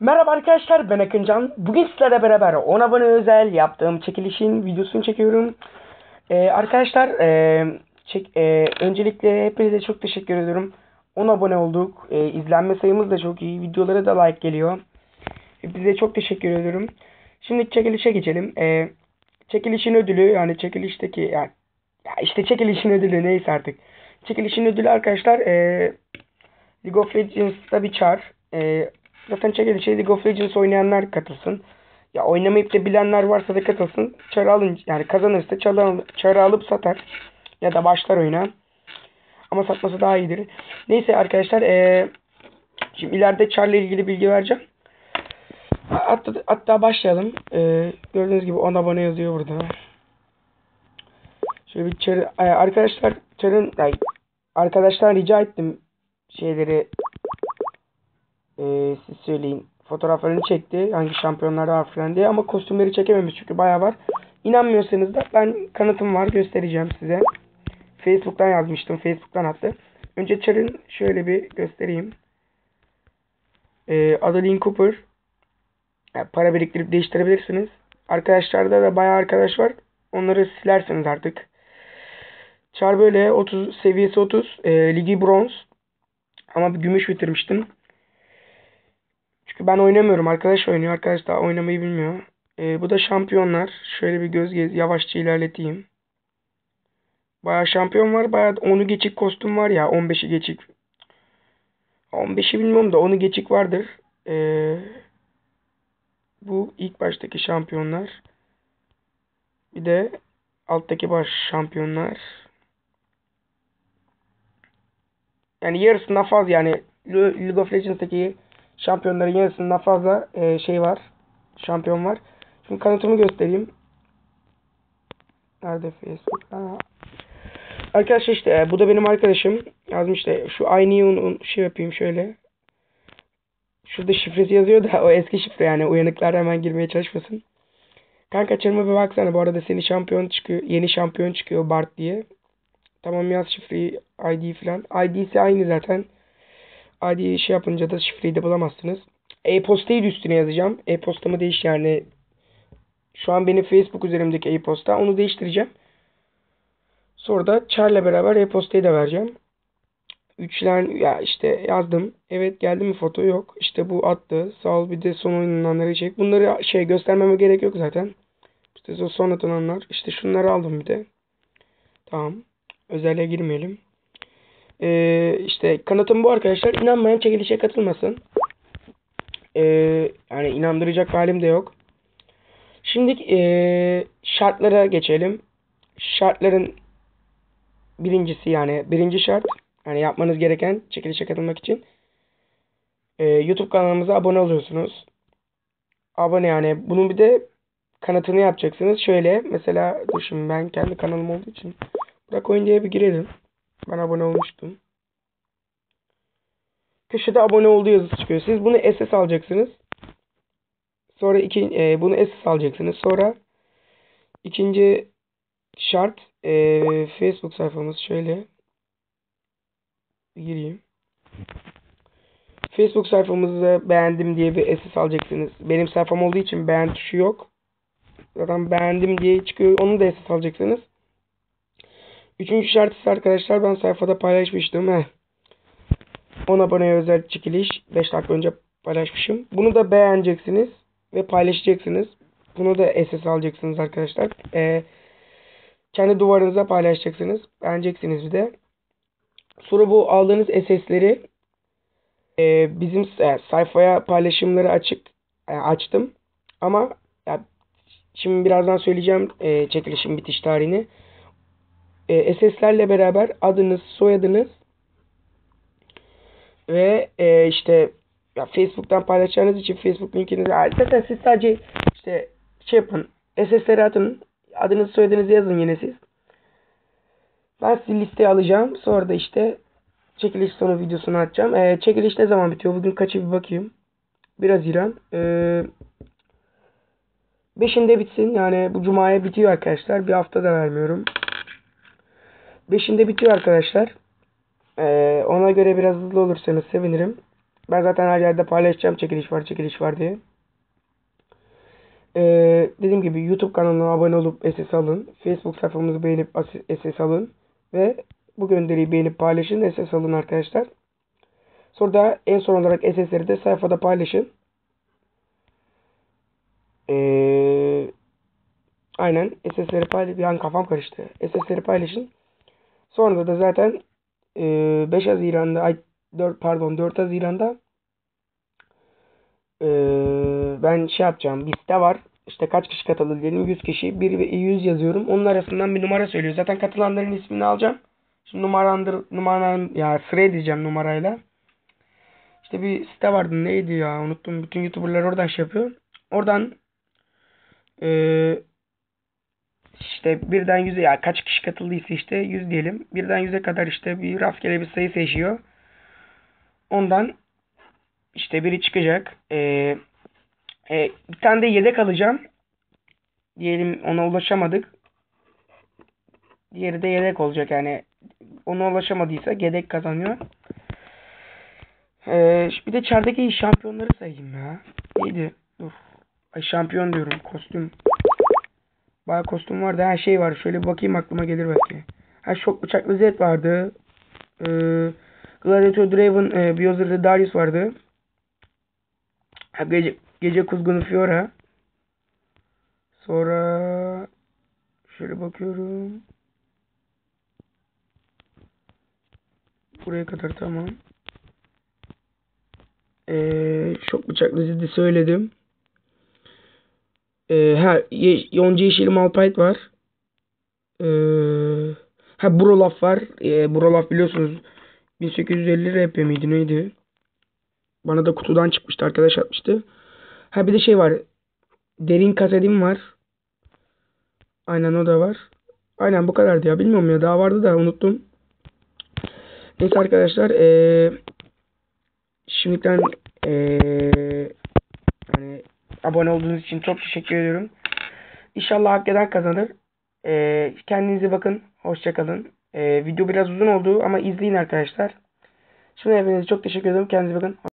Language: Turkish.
Merhaba arkadaşlar ben Akıncan. Bugün sizlerle beraber 10 abone özel yaptığım çekilişin videosunu çekiyorum. Ee, arkadaşlar e, çek, e, öncelikle hepinize çok teşekkür ediyorum. 10 abone olduk. E, izlenme sayımız da çok iyi. Videolara da like geliyor. Hepinize çok teşekkür ediyorum. Şimdi çekilişe geçelim. E, çekilişin ödülü yani çekilişteki yani ya işte çekilişin ödülü neyse artık. Çekilişin ödülü arkadaşlar e, League of Legends'ta bir çar. E, zaten çekilişe League of Legends oynayanlar katılsın. Ya oynamayıp da bilenler varsa da katılsın. Çarı alın yani kazanırsa çarı, al- çarı alıp satar. Ya da başlar oyuna. Ama satması daha iyidir. Neyse arkadaşlar e, şimdi ileride çarla ilgili bilgi vereceğim. Hatta, hatta başlayalım. E, gördüğünüz gibi 10 abone yazıyor burada. Şöyle bir çarı, arkadaşlar çarın ay, arkadaşlar rica ettim şeyleri e, siz söyleyin. Fotoğraflarını çekti. Hangi şampiyonlarda var falan diye. Ama kostümleri çekememiş çünkü bayağı var. İnanmıyorsanız da ben kanıtım var göstereceğim size. Facebook'tan yazmıştım. Facebook'tan attı. Önce Char'ın şöyle bir göstereyim. E, adı Cooper. Yani para biriktirip değiştirebilirsiniz. Arkadaşlarda da bayağı arkadaş var. Onları silersiniz artık. Char böyle 30 seviyesi 30. E, ligi bronz. Ama bir gümüş bitirmiştim. Ben oynamıyorum. Arkadaş oynuyor. Arkadaş daha oynamayı bilmiyor. Ee, bu da şampiyonlar. Şöyle bir göz gez yavaşça ilerleteyim. Bayağı şampiyon var. Bayağı 10'u geçik kostüm var ya. 15'i geçik. 15'i bilmiyorum da 10'u geçik vardır. Ee, bu ilk baştaki şampiyonlar. Bir de alttaki baş şampiyonlar. Yani yarısından fazla yani League of Legends'taki şampiyonların yarısından fazla e, şey var. Şampiyon var. Şimdi kanıtımı göstereyim. Nerede Facebook? Ha. Arkadaşlar işte e, bu da benim arkadaşım. Yazmış işte şu aynıyı un, şey yapayım şöyle. Şurada şifresi yazıyor da o eski şifre yani uyanıklar hemen girmeye çalışmasın. Kanka çarıma bir baksana bu arada seni şampiyon çıkıyor. Yeni şampiyon çıkıyor Bart diye. Tamam yaz şifreyi ID falan. ID'si aynı zaten. ID şey yapınca da şifreyi de bulamazsınız. E-postayı da üstüne yazacağım. E-postamı değiş yani. Şu an benim Facebook üzerimdeki e-posta. Onu değiştireceğim. Sonra da Char'la beraber e-postayı da vereceğim. Üçlen ya işte yazdım. Evet geldi mi foto yok. İşte bu attı. Sağ ol bir de son oynananları çek. Bunları şey göstermeme gerek yok zaten. İşte son atılanlar. İşte şunları aldım bir de. Tamam. Özelliğe girmeyelim. Ee, işte kanıtım bu arkadaşlar. İnanmayan çekilişe katılmasın. Ee, yani inandıracak halim de yok. Şimdi ee, şartlara geçelim. Şartların birincisi yani birinci şart yani yapmanız gereken çekilişe katılmak için ee, YouTube kanalımıza abone oluyorsunuz. Abone yani bunun bir de kanıtını yapacaksınız. Şöyle mesela şimdi ben kendi kanalım olduğu için Bırak oyun diye bir girelim. Ben abone olmuştum. Köşede abone olduğu yazısı çıkıyor. Siz bunu SS alacaksınız. Sonra iki, e, bunu SS alacaksınız. Sonra ikinci şart e, Facebook sayfamız şöyle gireyim. Facebook sayfamızı beğendim diye bir SS alacaksınız. Benim sayfam olduğu için beğen tuşu yok. Zaten beğendim diye çıkıyor. Onu da SS alacaksınız. Üçüncü şart ise arkadaşlar ben sayfada paylaşmıştım. Heh. 10 aboneye özel çekiliş. 5 dakika önce paylaşmışım. Bunu da beğeneceksiniz ve paylaşacaksınız. Bunu da SS alacaksınız arkadaşlar. Ee, kendi duvarınıza paylaşacaksınız. Beğeneceksiniz bir de. Sonra bu aldığınız SS'leri e, bizim e, sayfaya paylaşımları açık e, açtım. Ama ya, şimdi birazdan söyleyeceğim e, çekilişin bitiş tarihini e, SS'lerle beraber adınız, soyadınız ve e, işte ya Facebook'tan paylaşacağınız için Facebook linkinizi zaten siz sadece işte şey yapın SS'leri atın adınızı soyadınızı yazın yine siz. Ben sizi listeye alacağım. Sonra da işte çekiliş sonu videosunu atacağım. E, çekiliş ne zaman bitiyor? Bugün kaçı bir bakayım. 1 Haziran. E, 5'inde bitsin. Yani bu cumaya bitiyor arkadaşlar. Bir hafta da vermiyorum. Beşinde bitiyor arkadaşlar. Ee, ona göre biraz hızlı olursanız sevinirim. Ben zaten her yerde paylaşacağım çekiliş var çekiliş var diye. Ee, dediğim gibi YouTube kanalına abone olup SS alın. Facebook sayfamızı beğenip SS alın. Ve bu gönderiyi beğenip paylaşın. SS alın arkadaşlar. Sonra da en son olarak SS'leri de sayfada paylaşın. Ee, aynen SS'leri paylaşın. Yani kafam karıştı. SS'leri paylaşın. Sonra da zaten e, 5 Haziran'da ay 4 pardon 4 Haziran'da e, ben şey yapacağım. Bir site var. İşte kaç kişi katıldı diyelim 100 kişi. 1 ve 100 yazıyorum. Onun arasından bir numara söylüyor. Zaten katılanların ismini alacağım. Şimdi numarandır numaran ya sıraya diyeceğim numarayla. İşte bir site vardı neydi ya unuttum. Bütün YouTuber'lar oradan şey yapıyor. Oradan eee işte birden yüze ya kaç kişi katıldıysa işte 100 diyelim. Birden yüze kadar işte bir rastgele bir sayı seçiyor. Ondan işte biri çıkacak. Ee, e, bir tane de yedek alacağım. Diyelim ona ulaşamadık. Diğeri de yedek olacak yani. Ona ulaşamadıysa yedek kazanıyor. Ee, bir de çardaki şampiyonları sayayım ya. Neydi? Dur. Ay şampiyon diyorum. Kostüm. Bayağı kostüm vardı. Her şey var. Şöyle bakayım aklıma gelir belki. Ha şok bıçaklı Zed vardı. Ee, Gladiator Draven, e, Biozer'da Darius vardı. Ha, gece, gece kuzgunu Fiora. Sonra şöyle bakıyorum. Buraya kadar tamam. Ee, şok bıçaklı Zed'i söyledim. Ee, ha, ye, Yonca Yeşil Malphite var. Ee, ha Brolaf var. Ee, Brolaf biliyorsunuz 1850 RP miydi neydi? Bana da kutudan çıkmıştı arkadaş atmıştı. Ha bir de şey var. Derin kasetim var. Aynen o da var. Aynen bu kadardı ya. Bilmiyorum ya daha vardı da unuttum. Neyse arkadaşlar ee, şimdiden ee, abone olduğunuz için çok teşekkür ediyorum. İnşallah hak eden kazanır. Ee, kendinize bakın. Hoşçakalın. Ee, video biraz uzun oldu ama izleyin arkadaşlar. Şimdi hepinize çok teşekkür ederim. Kendinize bakın.